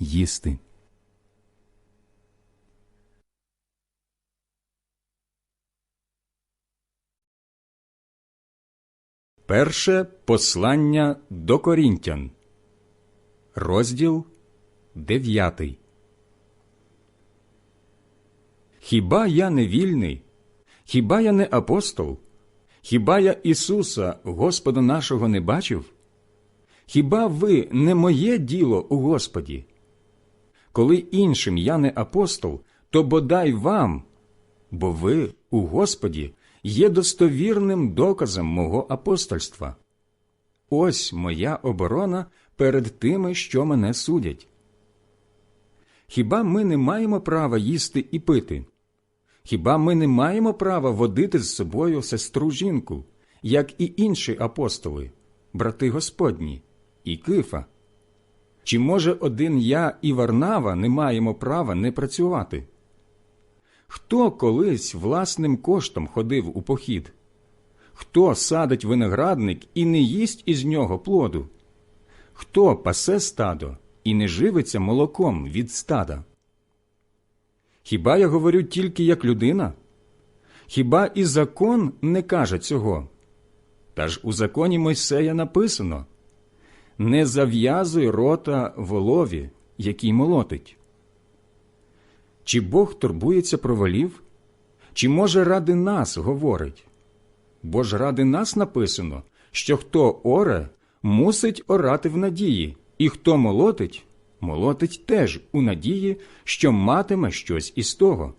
їсти. Перше послання до Корінтян, розділ дев'ятий. Хіба я не вільний? Хіба я не апостол? Хіба я Ісуса, Господа нашого, не бачив? Хіба ви не моє діло у Господі? Коли іншим я не апостол, то бодай вам, бо ви у Господі є достовірним доказом мого апостольства. Ось моя оборона перед тими, що мене судять. Хіба ми не маємо права їсти і пити? Хіба ми не маємо права водити з собою сестру жінку, як і інші апостоли, брати Господні, і Кифа? Чи, може, один я і Варнава не маємо права не працювати? Хто колись власним коштом ходив у похід? Хто садить виноградник і не їсть із нього плоду? Хто пасе стадо і не живиться молоком від стада? Хіба я говорю тільки як людина? Хіба і закон не каже цього? Та ж у законі Мойсея написано не зав'язуй рота волові, який молотить. Чи Бог турбується про волів? Чи, може, ради нас говорить? Бо ж ради нас написано, що хто оре, мусить орати в надії, і хто молотить, молотить теж у надії, що матиме щось із того.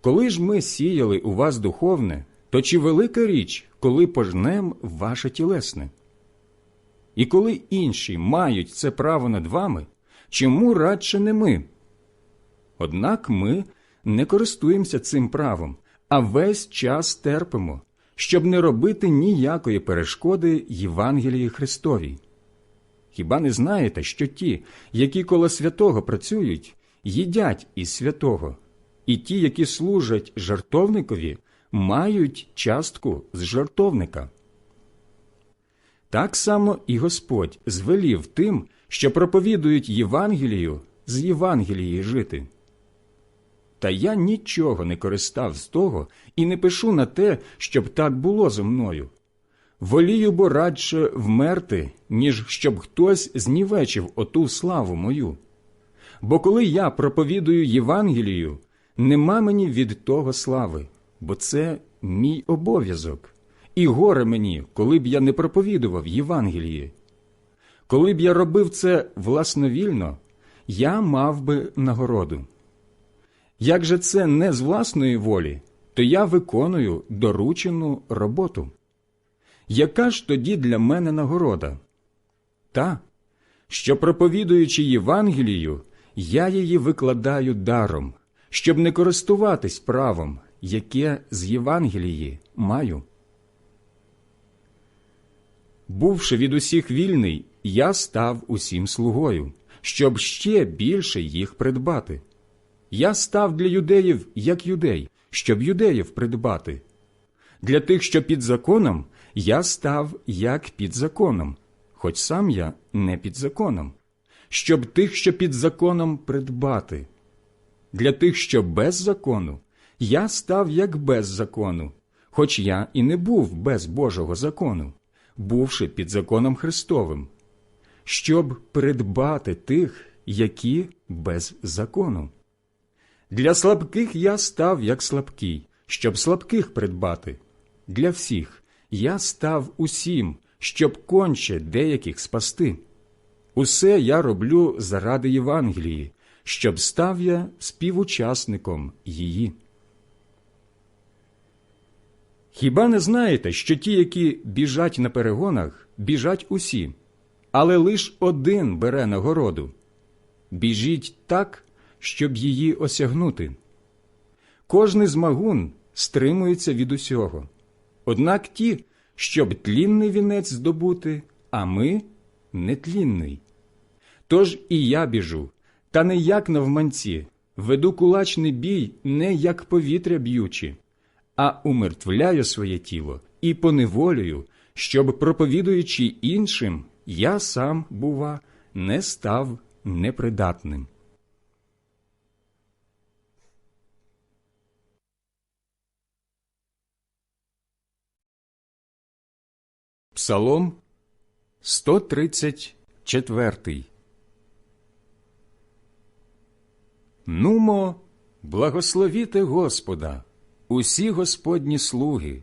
Коли ж ми сіяли у вас духовне, то чи велика річ, коли пожнем ваше тілесне? І коли інші мають це право над вами, чому радше не ми? Однак ми не користуємося цим правом, а весь час терпимо, щоб не робити ніякої перешкоди Євангелії Христовій. Хіба не знаєте, що ті, які коло святого працюють, їдять із святого, і ті, які служать жартовникові, мають частку з жартовника? Так само і Господь звелів тим, що проповідують Євангелію з Євангелії жити. Та я нічого не користав з того і не пишу на те, щоб так було зо мною. Волію бо радше вмерти, ніж щоб хтось знівечив оту славу мою. Бо коли я проповідую Євангелію, нема мені від того слави, бо це мій обов'язок, і горе мені, коли б я не проповідував Євангелії. Коли б я робив це власновільно, я мав би нагороду. Як же це не з власної волі, то я виконую доручену роботу. Яка ж тоді для мене нагорода? Та, що проповідуючи Євангелію, я її викладаю даром, щоб не користуватись правом, яке з Євангелії маю. Бувши від усіх вільний, я став усім слугою, щоб ще більше їх придбати. Я став для юдеїв як юдей, щоб юдеїв придбати. Для тих, що під законом, я став як під законом, хоч сам я не під законом, щоб тих, що під законом, придбати. Для тих, що без закону, я став як без закону, хоч я і не був без Божого закону, бувши під законом Христовим, щоб придбати тих, які без закону. Для слабких я став як слабкий, щоб слабких придбати. Для всіх я став усім, щоб конче деяких спасти. Усе я роблю заради Євангелії, щоб став я співучасником її. Хіба не знаєте, що ті, які біжать на перегонах, біжать усі, але лиш один бере нагороду? Біжіть так, щоб її осягнути. Кожний змагун стримується від усього. Однак ті, щоб тлінний вінець здобути, а ми нетлінний. Тож і я біжу, та не як навманці, веду кулачний бій не як повітря б'ючи, а умертвляю своє тіло і поневолюю, щоб, проповідуючи іншим, я сам, бува, не став непридатним. Псалом 134 Нумо, благословіте Господа, усі Господні слуги,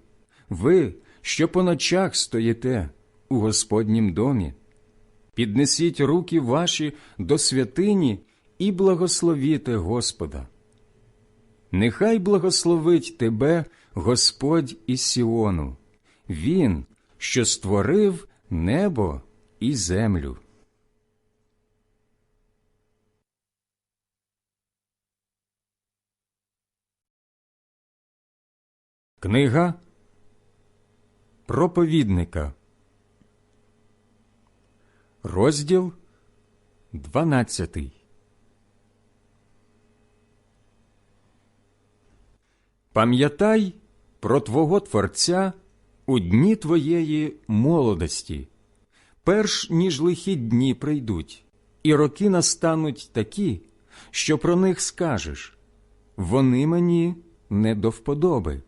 ви, що по ночах стоїте у Господнім домі. Піднесіть руки ваші до святині і благословіте Господа. Нехай благословить тебе Господь із Сіону, Він, що створив небо і землю. Книга проповідника, розділ дванадцятий. Пам'ятай про Твого Творця у дні твоєї молодості, перш ніж лихі дні прийдуть, і роки настануть такі, що про них скажеш вони мені не до вподоби.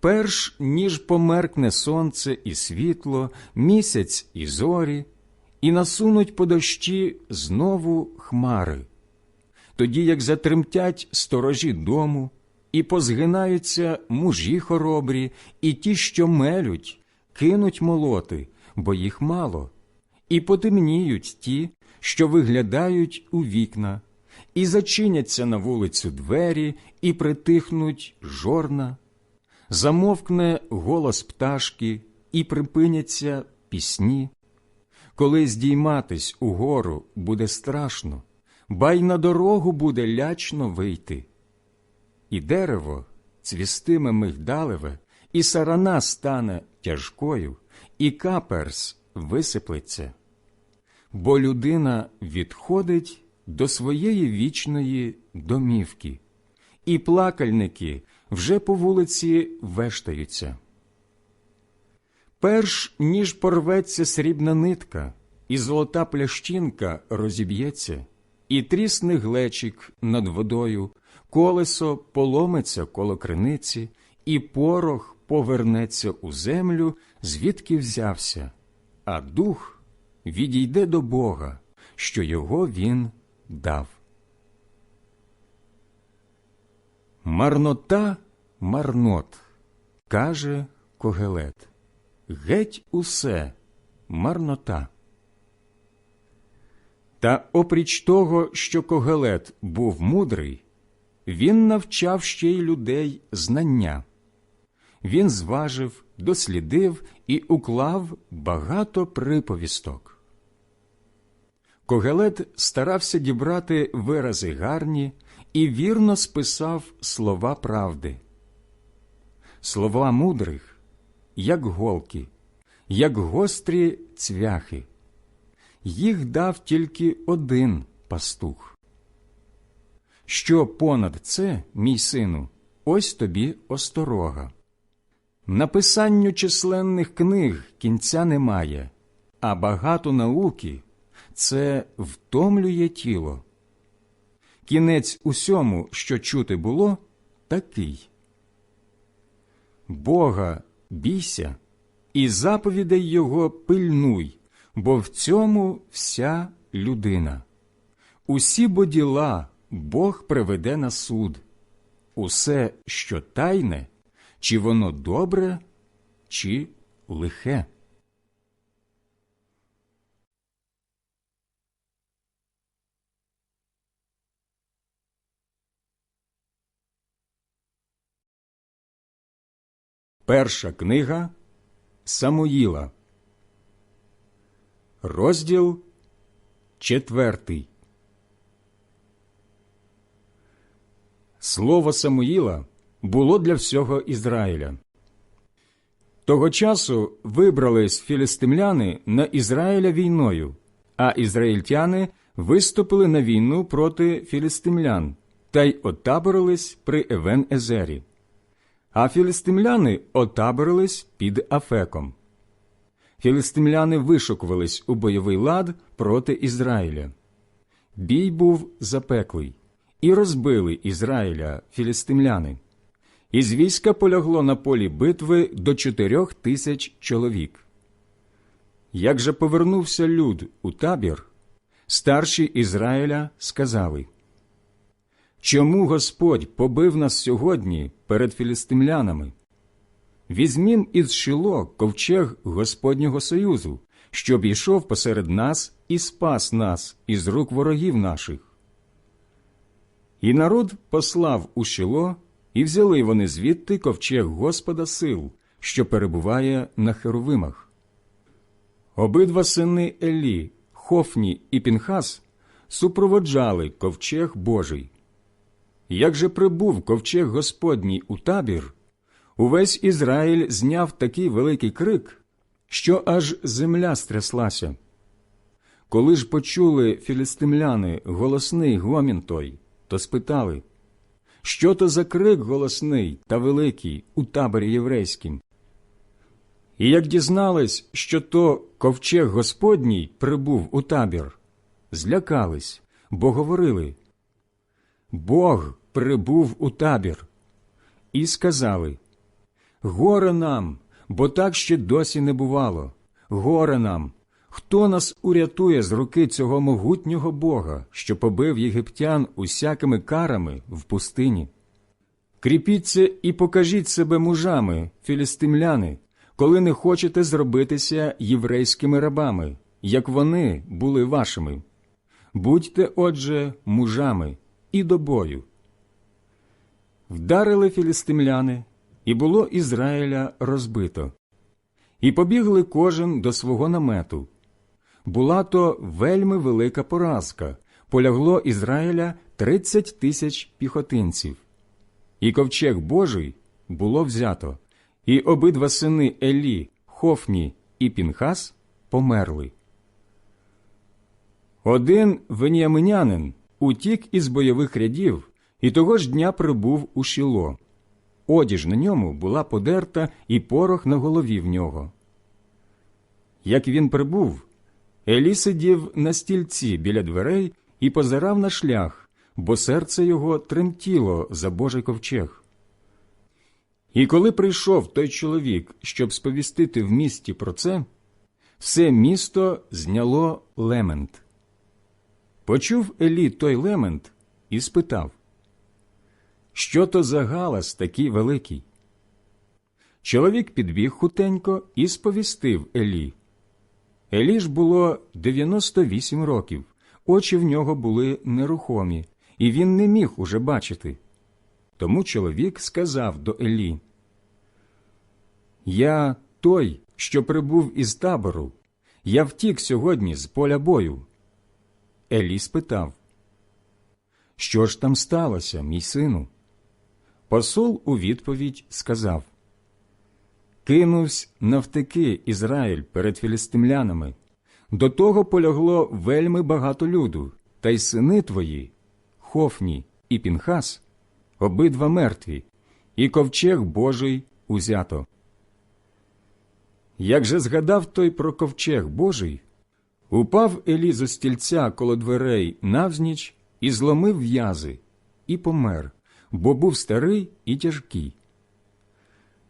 Перш ніж померкне сонце і світло, місяць і зорі, і насунуть по дощі знову хмари, тоді як затремтять сторожі дому, і позгинаються мужі хоробрі, і ті, що мелють, кинуть молоти, бо їх мало, і потемніють ті, що виглядають у вікна, і зачиняться на вулицю двері, і притихнуть жорна, замовкне голос пташки, і припиняться пісні. Коли здійматись угору буде страшно, ба й на дорогу буде лячно вийти і дерево цвістиме мигдалеве, і сарана стане тяжкою, і каперс висиплеться. Бо людина відходить до своєї вічної домівки, і плакальники вже по вулиці вештаються. Перш ніж порветься срібна нитка, і золота плящинка розіб'ється, і трісне глечик над водою, колесо поломиться коло криниці, і порох повернеться у землю, звідки взявся, а дух відійде до Бога, що його він дав. Марнота марнот, каже Когелет. Геть усе марнота. Та опріч того, що Когелет був мудрий, він навчав ще й людей знання. Він зважив, дослідив і уклав багато приповісток. Когелет старався дібрати вирази гарні і вірно списав слова правди. Слова мудрих, як голки, як гострі цвяхи. Їх дав тільки один пастух. Що понад це, мій сину, ось тобі осторога. Написанню численних книг кінця немає, а багато науки це втомлює тіло. Кінець усьому, що чути було, такий. Бога бійся і заповідей Його пильнуй, бо в цьому вся людина. Усі бо діла Бог приведе на суд. Усе, що тайне, чи воно добре, чи лихе. Перша книга Самуїла, розділ четвертий. Слово Самуїла було для всього Ізраїля. Того часу вибрались філістимляни на Ізраїля війною, а ізраїльтяни виступили на війну проти філістимлян та й отаборились при Евен Езері а філістимляни отаборились під Афеком. Філістимляни вишукувались у бойовий лад проти Ізраїля. Бій був запеклий, і розбили Ізраїля філістимляни. Із війська полягло на полі битви до чотирьох тисяч чоловік. Як же повернувся люд у табір, старші Ізраїля сказали – Чому Господь побив нас сьогодні перед філістимлянами? Візьмім із шило ковчег Господнього Союзу, щоб йшов посеред нас і спас нас із рук ворогів наших. І народ послав у шило, і взяли вони звідти ковчег Господа сил, що перебуває на херовимах. Обидва сини Елі, Хофні і Пінхас супроводжали ковчег Божий. Як же прибув ковчег Господній у табір, увесь Ізраїль зняв такий великий крик, що аж земля стряслася. Коли ж почули філістимляни голосний гомін той, то спитали, що то за крик голосний та великий у таборі єврейськім? І як дізнались, що то ковчег Господній прибув у табір, злякались, бо говорили Бог прибув у табір. І сказали Горе нам, бо так ще досі не бувало. Горе нам, хто нас урятує з руки цього могутнього Бога, що побив єгиптян усякими карами в пустині. Кріпіться і покажіть себе мужами, філістимляни, коли не хочете зробитися єврейськими рабами, як вони були вашими. Будьте, отже, мужами і до бою. Вдарили філістимляни, і було Ізраїля розбито, і побігли кожен до свого намету. Була то вельми велика поразка, полягло Ізраїля тридцять тисяч піхотинців. І ковчег Божий було взято, і обидва сини Елі, Хофні і Пінхас померли. Один веніаминянин утік із бойових рядів і того ж дня прибув у шіло. Одіж на ньому була подерта і порох на голові в нього. Як він прибув, Елі сидів на стільці біля дверей і позирав на шлях, бо серце його тремтіло за Божий ковчег. І коли прийшов той чоловік, щоб сповістити в місті про це, все місто зняло лемент. Почув Елі той лемент і спитав, що то за галас такий великий? Чоловік підбіг хутенько і сповістив Елі. Елі ж було 98 років, очі в нього були нерухомі, і він не міг уже бачити. Тому чоловік сказав до Елі, Я той, що прибув із табору, я втік сьогодні з поля бою. Елі спитав, Що ж там сталося, мій сину? Посол у відповідь сказав, Кинувсь навтеки Ізраїль перед філістимлянами. До того полягло вельми багато люду, та й сини твої, Хофні і Пінхас, обидва мертві, і ковчег Божий узято. Як же згадав той про ковчег Божий, упав Елі зо стільця коло дверей навзніч і зломив в'язи, і помер, бо був старий і тяжкий.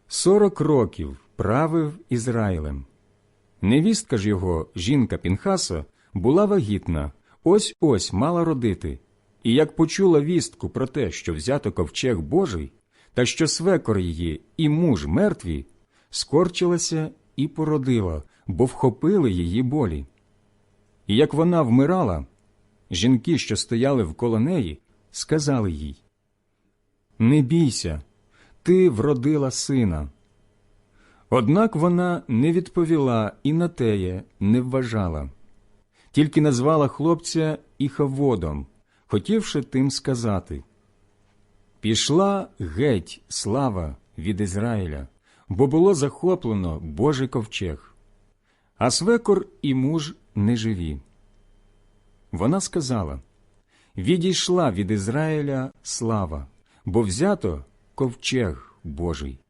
Сорок років правив Ізраїлем. Невістка ж його, жінка Пінхаса, була вагітна, ось ось мала родити. І як почула вістку про те, що взято ковчег Божий, та що свекор її і муж мертві, скорчилася і породила, бо вхопили її болі. І як вона вмирала, жінки, що стояли вколо неї, сказали їй Не бійся, ти вродила сина. Однак вона не відповіла і на теє не вважала, тільки назвала хлопця Іхаводом, хотівши тим сказати Пішла геть слава від Ізраїля, бо було захоплено Божий ковчег, а свекор і муж не живі. Вона сказала Відійшла від Ізраїля слава, бо взято ковчег Божий.